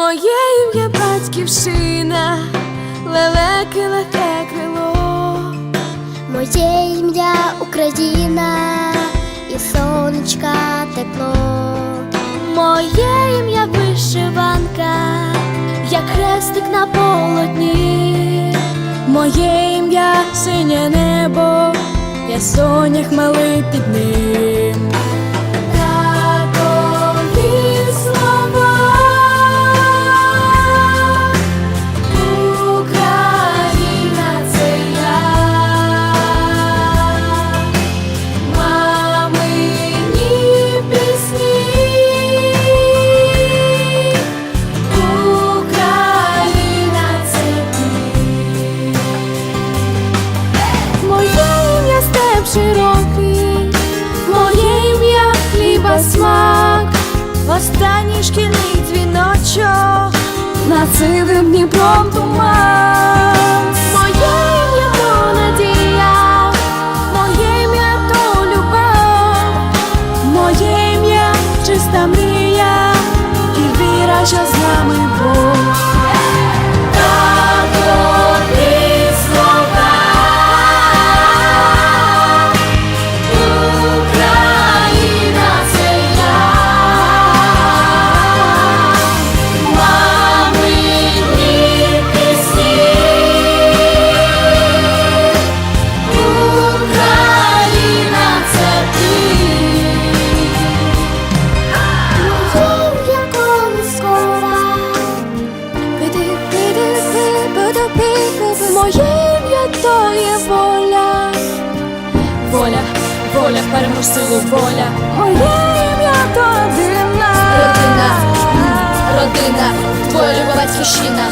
Моє ім'я батьківщина, лелеки легке крило. Моє ім'я Україна і сонечка тепло. Моє ім'я вишиванка, як хрестик на полотні. Моє ім'я синє небо, я сонях малий під ним. Широкий, моє ім'я хліба смак, останній шкільний дзвіночок, над сивим Дніпром туман. Моє ім'я то є воля, воля, воля, перемож силу воля. Моє ім'я то дивна Родина, родина, твоя любова батьківщина.